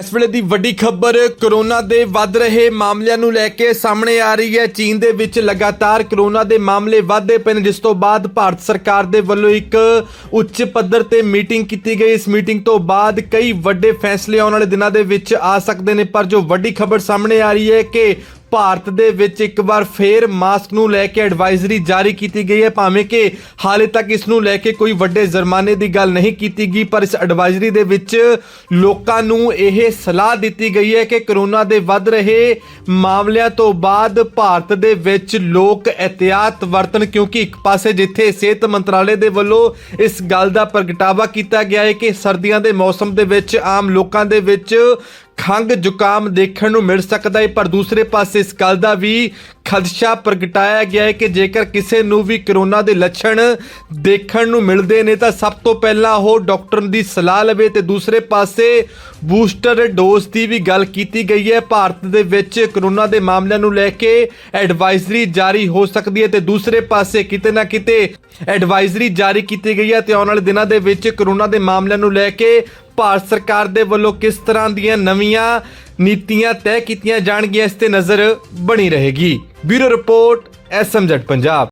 ਇਸ ਵੇਲੇ ਦੀ ਵੱਡੀ ਖਬਰ, ਕਰੋਨਾ ਦੇ ਵੱਧ ਰਹੇ ਮਾਮਲਿਆਂ ਨੂੰ ਲੈ ਕੇ ਸਾਹਮਣੇ ਆ ਰਹੀ ਹੈ। ਚੀਨ ਦੇ ਵਿੱਚ ਲਗਾਤਾਰ ਕਰੋਨਾ ਦੇ ਮਾਮਲੇ ਵਧਦੇ ਪਏ ਨੇ, ਜਿਸ ਤੋਂ ਬਾਅਦ ਭਾਰਤ ਸਰਕਾਰ ਦੇ ਵੱਲੋਂ ਇੱਕ ਉੱਚ ਪੱਧਰ ਤੇ ਮੀਟਿੰਗ ਕੀਤੀ ਗਈ। ਇਸ ਮੀਟਿੰਗ ਤੋਂ ਬਾਅਦ ਕਈ ਵੱਡੇ ਫੈਸਲੇ ਆਉਣ ਵਾਲੇ ਦਿਨਾਂ ਦੇ ਵਿੱਚ ਆ ਸਕਦੇ ਨੇ, ਪਰ ਜੋ ਵੱਡੀ ਖਬਰ ਸਾਹਮਣੇ ਆ ਰਹੀ ਹੈ ਕਿ ਭਾਰਤ ਦੇ ਵਿੱਚ ਇੱਕ ਵਾਰ ਫੇਰ ਮਾਸਕ ਨੂੰ ਲੈ ਕੇ ਐਡਵਾਈਜ਼ਰੀ ਜਾਰੀ ਕੀਤੀ ਗਈ ਹੈ। ਭਾਵੇਂ ਕਿ ਹਾਲੇ ਤੱਕ ਇਸ ਨੂੰ ਲੈ ਕੇ ਕੋਈ ਵੱਡੇ ਜੁਰਮਾਨੇ ਦੀ ਗੱਲ ਨਹੀਂ ਕੀਤੀ ਗਈ, ਪਰ ਇਸ ਐਡਵਾਈਜ਼ਰੀ ਦੇ ਵਿੱਚ ਲੋਕਾਂ ਨੂੰ ਇਹ ਸਲਾਹ ਦਿੱਤੀ ਗਈ ਹੈ ਕਿ ਕਰੋਨਾ ਦੇ ਵੱਧ ਰਹੇ ਮਾਮਲਿਆਂ ਤੋਂ ਬਾਅਦ ਭਾਰਤ ਦੇ ਵਿੱਚ ਲੋਕ ਇhtiyਾਤ ਵਰਤਣ, ਕਿਉਂਕਿ ਇੱਕ ਪਾਸੇ ਜਿੱਥੇ ਸਿਹਤ ਮੰਤਰਾਲੇ ਦੇ ਵੱਲੋਂ ਇਸ ਗੱਲ ਦਾ ਪ੍ਰਗਟਾਵਾ ਕੀਤਾ ਗਿਆ ਹੈ ਕਿ ਸਰਦੀਆਂ ਦੇ ਮੌਸਮ ਦੇ ਵਿੱਚ ਆਮ ਲੋਕਾਂ ਦੇ ਵਿੱਚ ਖੰਗ ਜ਼ੁਕਾਮ ਦੇਖਣ ਨੂੰ ਮਿਲ ਸਕਦਾ ਹੈ ਪਰ ਦੂਸਰੇ ਪਾਸੇ ਇਸ ਗੱਲ ਦਾ ਵੀ ਖਦਸ਼ਾ ਪ੍ਰਗਟਾਇਆ ਗਿਆ ਹੈ ਕਿ ਜੇਕਰ ਕਿਸੇ ਨੂੰ ਵੀ ਕਰੋਨਾ ਦੇ ਲੱਛਣ ਦੇਖਣ ਨੂੰ ਮਿਲਦੇ ਨੇ, ਤਾਂ ਸਭ ਤੋਂ ਪਹਿਲਾਂ ਉਹ ਡਾਕਟਰ ਦੀ ਸਲਾਹ ਲਵੇ ਤੇ ਦੂਸਰੇ ਪਾਸੇ ਬੂਸਟਰ ਡੋਜ਼ ਦੀ ਵੀ ਗੱਲ ਕੀਤੀ ਗਈ ਹੈ ਭਾਰਤ ਦੇ ਵਿੱਚ ਕਰੋਨਾ ਦੇ ਮਾਮਲਿਆਂ ਨੂੰ ਲੈ ਕੇ ਐਡਵਾਈਜ਼ਰੀ ਜਾਰੀ ਹੋ ਸਕਦੀ ਹੈ ਤੇ ਦੂਸਰੇ ਪਾਸੇ ਕਿਤੇ ਨਾ ਕਿਤੇ ਐਡਵਾਈਜ਼ਰੀ ਜਾਰੀ ਕੀਤੀ ਗਈ ਹੈ ਤੇ ਆਉਣ ਵਾਲੇ ਦਿਨਾਂ ਦੇ ਵਿੱਚ ਕਰੋਨਾ ਦੇ ਮਾਮਲਿਆਂ ਨੂੰ ਲੈ ਕੇ ਭਾਰਤ ਸਰਕਾਰ ਦੇ ਵੱਲੋਂ ਕਿਸ ਤਰ੍ਹਾਂ ਦੀਆਂ ਨਵੀਆਂ ਨੀਤੀਆਂ ਤੈਅ ਕੀਤੀਆਂ ਜਾਣਗੀਆਂ ਇਸ ਤੇ ਨਜ਼ਰ ਬਣੀ ਰਹੇਗੀ। Bureau report, SMZ Punjab.